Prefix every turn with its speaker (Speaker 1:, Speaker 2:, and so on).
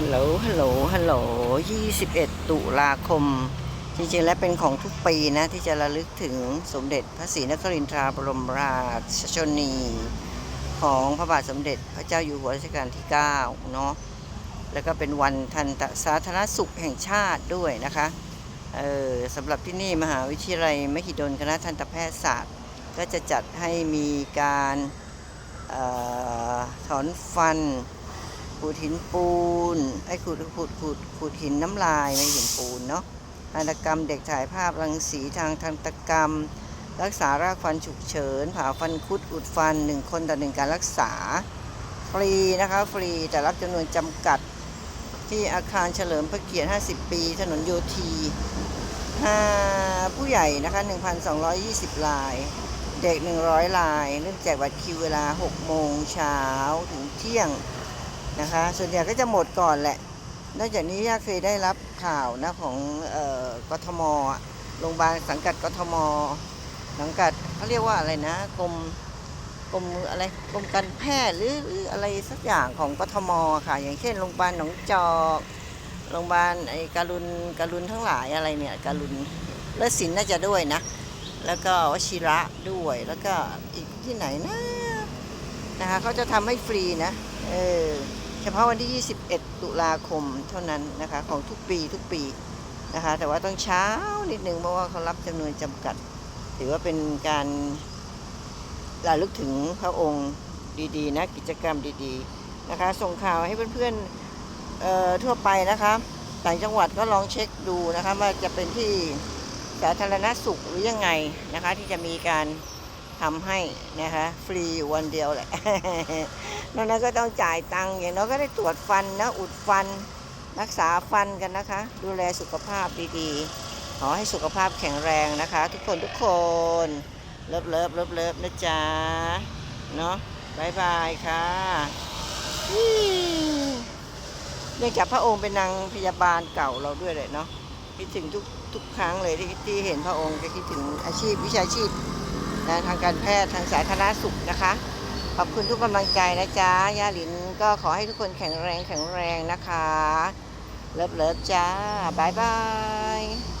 Speaker 1: ฮัลโหล ฮัลโหล ฮัลโหล 21 ตุลาคม จริงๆ แล้วเป็นของทุกปีนะ ที่จะระลึกถึงสมเด็จพระศรีนครินทราบรมราชชนี ของพระบาทสมเด็จพระเจ้าอยู่หัวรัชกาลที่ 9 เนาะ แล้วก็เป็นวันทันตสาธารณสุขแห่งชาติด้วยนะคะ เออสำหรับที่นี่มหาวิทยาลัยมหิดลคณะทันตแพทยศาสตร์ ก็จะจัดให้มีการออถอนฟัน ขูดหินปูน ไอ้ขูดขูดขูดขูดหินน้ำลายไม่หินปูนเนาะทันตกรรมเด็กถ่ายภาพรังสีทางทันตกรรม รักษารากฟันฉุกเฉิน ผ่าฟันคุดอุดฟันหนึ่งคนต่อหนึ่งการรักษา ฟรีนะคะ ฟรีแต่รับจำนวนจำกัดที่อาคารเฉลิมพระเกียรติ 50 ปี ถนนโยธีอ่าผู้ใหญ่นะคะ 1,220 ลาย เด็ก 100 ลาย เริ่มแจกบัตรคิวเวลา 6 โมงเช้าถึงเที่ยง นะคะ ส่วนใหญ่ก็จะหมดก่อนแหละ นอกจากนี้ย่าเคยได้รับข่าวนะของออกทมโรงพยาบาลสังกัดกทมสังกัดเขาเรียกว่าอะไรนะกรมกรมอะไรกรมการแพทย์หรืออะไรสักอย่างของกทมค่ะ อย่างเช่นโรงพยาบาลหนองจอกโรงพยาบาลไอ้การุณการุณทั้งหลายอะไรเนี่ยการุณเลิศศิลป์น่าจะด้วยนะ แล้วก็วชิระด้วยแล้วก็อีกที่ไหนนะนะคะเขาจะทำให้ฟรีนะ เออ ฉพาะวันที่ 21 ตุลาคมเท่านั้นนะคะของทุกปีทุกปีนะคะ แต่ว่าต้องเช้านิดนึงเพราะว่าเขารับจำนวนจำกัด ถือว่าเป็นการระลึกถึงพระองค์ดีๆนะกิจกรรมดีๆนะคะ ส่งข่าวให้เพื่อนๆทั่วไปนะคะต่างจังหวัดก็ลองเช็คดูนะคะว่าจะเป็นที่สาธารณสุขหรือยังไงนะคะ ที่จะมีการทำให้นะคะ ฟรีวันเดียวแหละ นอกนั้นก็ต้องจ่ายตังค์อย่างน้อยก็ได้ตรวจฟันนะอุดฟัน รักษาฟันกันนะคะ ดูแลสุขภาพดีๆ ขอให้สุขภาพแข็งแรงนะคะ ทุกคนทุกคนเลิฟเลิฟเลิฟเลิฟนะจ๊ะเนาะบายบายค่ะเนื่องจากพระองค์เป็นนางพยาบาลเก่าเราด้วยเลยเนาะคิดถึงทุกทุกครั้งเลยที่ที่เห็นพระองค์จะคิดถึงอาชีพวิชาชีพนะทางการแพทย์ทางสาธารณสุขนะคะ ขอบคุณทุกกำลังใจนะจ๊ะยาหลินก็ขอให้ทุกคนแข็งแรงแข็งแรงนะคะ เลิฟเลิฟจ้าบายบาย